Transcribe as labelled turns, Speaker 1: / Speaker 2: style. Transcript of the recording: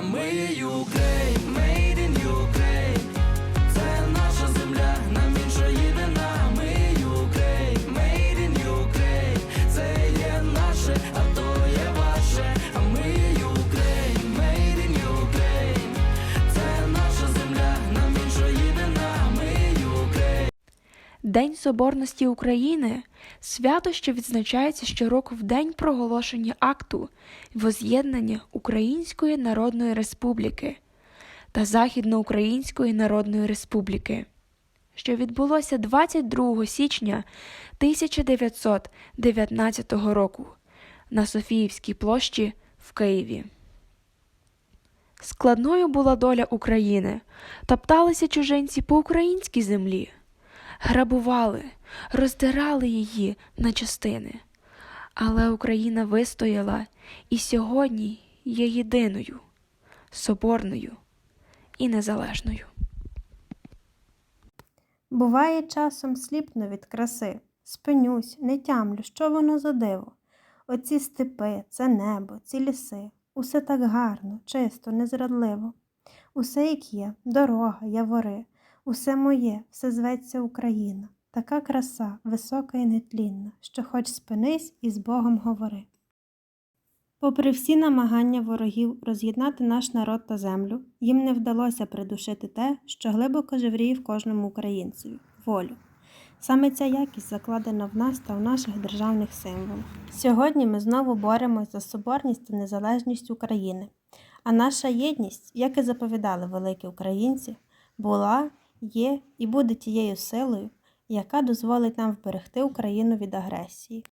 Speaker 1: а ми
Speaker 2: День Соборності України. Свято, що відзначається щороку в день проголошення акту воз'єднання Української Народної Республіки та Західноукраїнської Народної Республіки, що відбулося 22 січня 1919 року на Софіївській площі в Києві. Складною була доля України, топталися чужинці по українській землі, грабували, роздирали її на частини. Але Україна вистояла і сьогодні є єдиною, соборною і незалежною.
Speaker 3: Буває часом сліпну від краси, спинюсь, не тямлю, що воно за диво. Оці степи, це небо, ці ліси, усе так гарно, чисто, незрадливо. Усе як є, дорога, явори, усе моє, все зветься Україна. Така краса, висока і нетлінна, що хоч спинись і з Богом говори. Попри всі намагання ворогів роз'єднати наш народ та землю, їм не вдалося придушити те, що глибоко живріє в кожному українцеві волю. Саме ця якість закладена в нас та в наших державних символах. Сьогодні ми знову боремось за соборність та незалежність України. А наша єдність, як і заповідали великі українці, була, є і буде тією силою, яка дозволить нам вберегти Україну від агресії,